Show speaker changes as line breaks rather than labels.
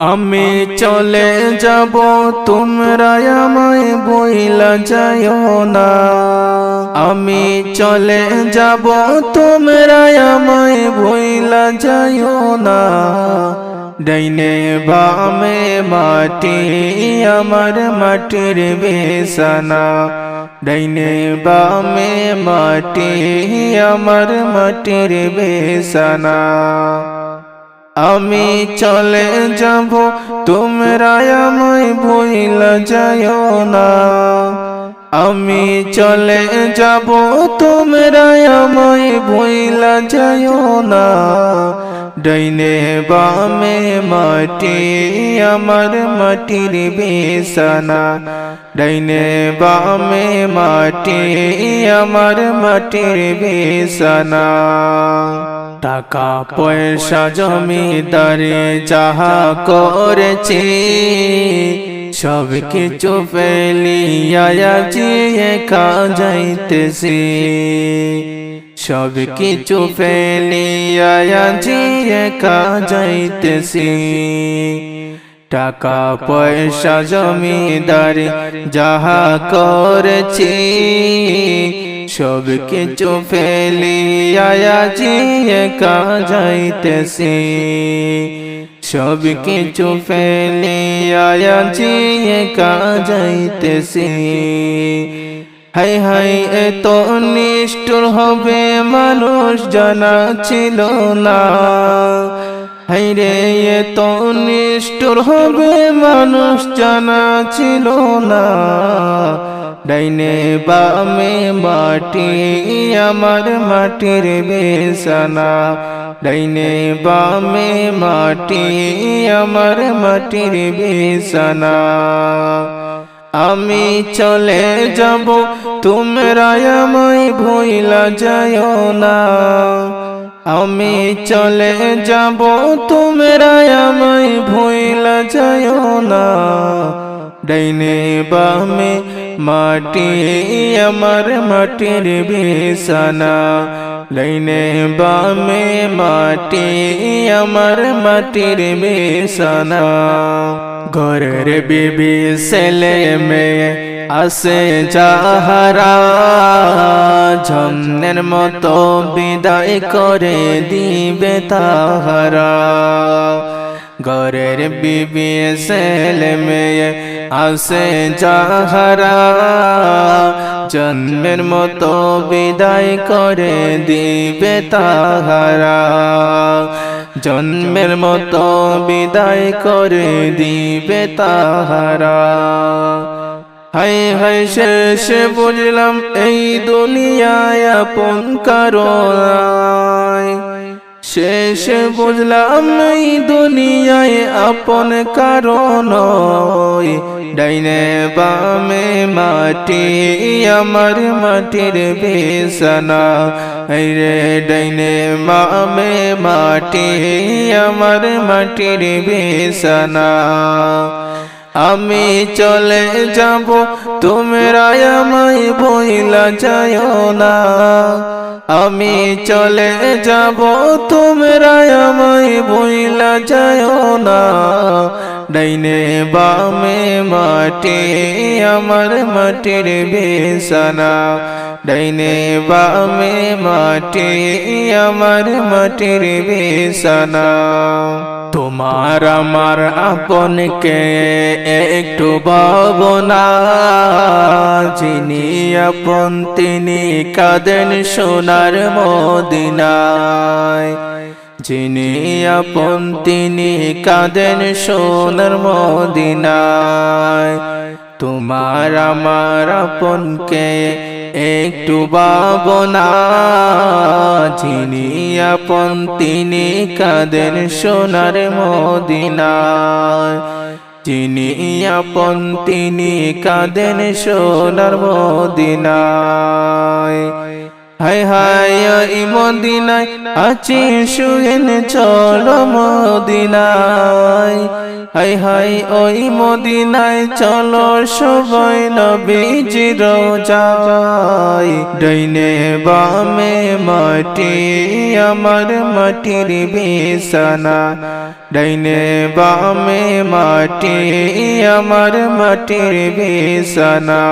আমি চলে যাব, তোমরা আমায় বইলা যাইও না। আমি চলে যাব, তোমরা আমায় বইলা যাইও না। ডাইনে বামে মাটি, আমার মাটির বেসানা ডাইনে বামে মাটি, আমার মাটির বেসানা আমি চলে যাব, তোমরা আমায় বইলা যায় না। আমি চলে যাব, তোমরা আমায় বইলা যাইও না। ডাইনে বামে মাটি, আমার মাটির বেসানা ডাইনে বামে মাটি, আমার মাটির বেসানা টাকা পয়সা জমিদারে যাহা করেছি সব কিছু ফেলিয়া একা যাইতেছি। সব কিছু ফেলিয়া একা যাইতেছি। টাকা পয়সা জমিদারে যাহা করেছি সব কিছু ফেলিয়া একা যাইতেছি। সব কিছু ফেলিয়া একা যাইতেছি। হাই হাই এত নিষ্ঠুর হবে মানুষ, জানা ছিল না। হাই রে এত নিষ্ঠুর হবে মানুষ, জানা ছিল না। ডাইনে বামে মাটি, আমার মাটির বেসানা ডাইনে বামে মাটি, আমার মাটির বেসানা আমি চলে যাব, তোমরা আমায় ভইলা যাইও না। আমি চলে যাব, তোমরা আমায় ভইলা যাইও না। ডাইনে বামে মাটি, আমার মাটির বিছানা। লাইনে বামে মাটি, আমার মাটির বিছানা। ঘরের বিবি ছেলে মেয়ে আসে যাহারা। জন্মের মতো বিদায় করে দিবে তাহারা। ঘরের বিবি ছেলে মেয়ে আসে যাহারা জন্মের মতো বিদায় করে দিবে তাহারা জন্মের মতো বিদায় করে দিবে তাহারা হাই হাই শেষ বুঝলাম এই দুনিয়ায় আপন কারণ শেষ বুঝলাম এই দুনিয়ায় আপন কারণ ডাইনে বামে মাটি, আমার মাটির বেসানা রে ডাইনে বামে মাটি, আমার মাটির বেসানা আমি চলে যাব, তোমরা আমায় বইলা যাইও না। আমি চলে যাব, তোমরা আমায় বইলা যায় না। ডাইনে বামে মাটি, আমার মাটির বেসানা ডাইনে বামে মাটি, আমার মাটির বেসানা তোমার আমার আপনকে একটু ভাবনা যিনি আপন, তিনি কাঁদেন সোনার মদিনায়। যিনি আপন, তিনি কাঁদেন সোনার মদিনায়। তোমার আমার আপনকে একটু ভাবনা যিনি আপন, তিনি কাদের সোনার মদিনায়। যিনি আপন, তিনি কাদের সোনার মদিনায়। হায় হায়, এই মদিনায় আছি, শুয়েন চলো মদিনায়। হাই হাই, ওই মদিনায় চলো সবাই নবীজি রোজায়। ডাইনে বামে মাটি, আমার মাটির বিছানা। ডাইনে বামে মাটি, আমার মাটির বিছানা।